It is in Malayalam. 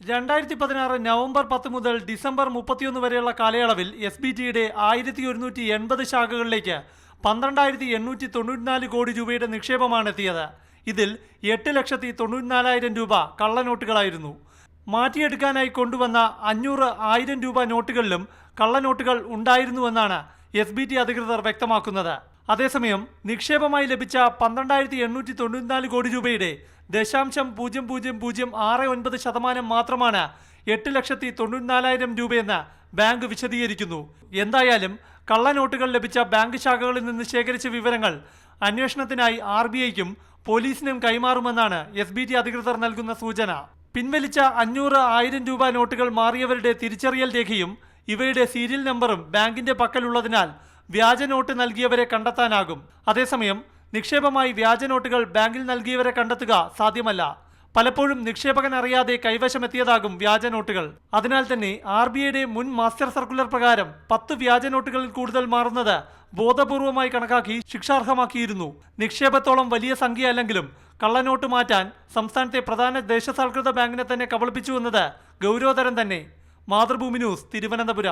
രണ്ടായിരത്തി പതിനാറ് നവംബർ പത്ത് മുതൽ ഡിസംബർ മുപ്പത്തിയൊന്ന് വരെയുള്ള കാലയളവിൽ എസ് ബി ടിയുടെ ആയിരത്തി ഒരുന്നൂറ്റി എൺപത് ശാഖകളിലേക്ക് പന്ത്രണ്ടായിരത്തി എണ്ണൂറ്റി തൊണ്ണൂറ്റിനാല് കോടി രൂപയുടെ നിക്ഷേപമാണ് എത്തിയത് ഇതിൽ എട്ട് ലക്ഷത്തി തൊണ്ണൂറ്റിനാലായിരം രൂപ കള്ളനോട്ടുകളായിരുന്നു. മാറ്റിയെടുക്കാനായി കൊണ്ടുവന്ന അഞ്ഞൂറ് ആയിരം രൂപ നോട്ടുകളിലും കള്ളനോട്ടുകൾ ഉണ്ടായിരുന്നുവെന്നാണ് എസ് ബി ടി അധികൃതർ വ്യക്തമാക്കുന്നത്. അതേസമയം നിക്ഷേപമായി ലഭിച്ച പന്ത്രണ്ടായിരത്തി എണ്ണൂറ്റി തൊണ്ണൂറ്റിനാല് കോടി രൂപയുടെ ദശാംശം പൂജ്യം പൂജ്യം പൂജ്യം ആറ് ഒൻപത് ശതമാനം മാത്രമാണ് എട്ട് ലക്ഷത്തി തൊണ്ണൂറ്റിനാലായിരം രൂപയെന്ന് ബാങ്ക് വിശദീകരിക്കുന്നു. എന്തായാലും കള്ളനോട്ടുകൾ ലഭിച്ച ബാങ്ക് ശാഖകളിൽ നിന്ന് ശേഖരിച്ച വിവരങ്ങൾ അന്വേഷണത്തിനായി ആർ ബി ഐക്കും പോലീസിനും കൈമാറുമെന്നാണ് എസ് ബി ടി അധികൃതർ നൽകുന്ന സൂചന. പിൻവലിച്ച അഞ്ഞൂറ് ആയിരം രൂപ നോട്ടുകൾ മാറിയവരുടെ തിരിച്ചറിയൽ രേഖയും ഇവയുടെ സീരിയൽ നമ്പറും ബാങ്കിന്റെ പക്കലുള്ളതിനാൽ വ്യാജ നോട്ട് നൽകിയവരെ കണ്ടെത്താനാകും. അതേസമയം നിക്ഷേപമായി വ്യാജ നോട്ടുകൾ ബാങ്കിൽ നൽകിയവരെ കണ്ടെത്തുക സാധ്യമല്ല. പലപ്പോഴും നിക്ഷേപകൻ അറിയാതെ കൈവശമെത്തിയതാകും വ്യാജ നോട്ടുകൾ. അതിനാൽ തന്നെ ആർ ബി ഐയുടെ മുൻ മാസ്റ്റർ സർക്കുലർ പ്രകാരം പത്ത് വ്യാജ നോട്ടുകളിൽ കൂടുതൽ മാറുന്നത് ബോധപൂർവമായി കണക്കാക്കി ശിക്ഷാർഹമാക്കിയിരുന്നു. നിക്ഷേപത്തോളം വലിയ സംഖ്യ അല്ലെങ്കിലും കള്ളനോട്ട് മാറ്റാൻ സംസ്ഥാനത്തെ പ്രധാന ദേശസാൽകൃത ബാങ്കിനെ തന്നെ കബളിപ്പിച്ചുവെന്നത് ഗൗരവതരം തന്നെ. മാതൃഭൂമി ന്യൂസ് തിരുവനന്തപുരം.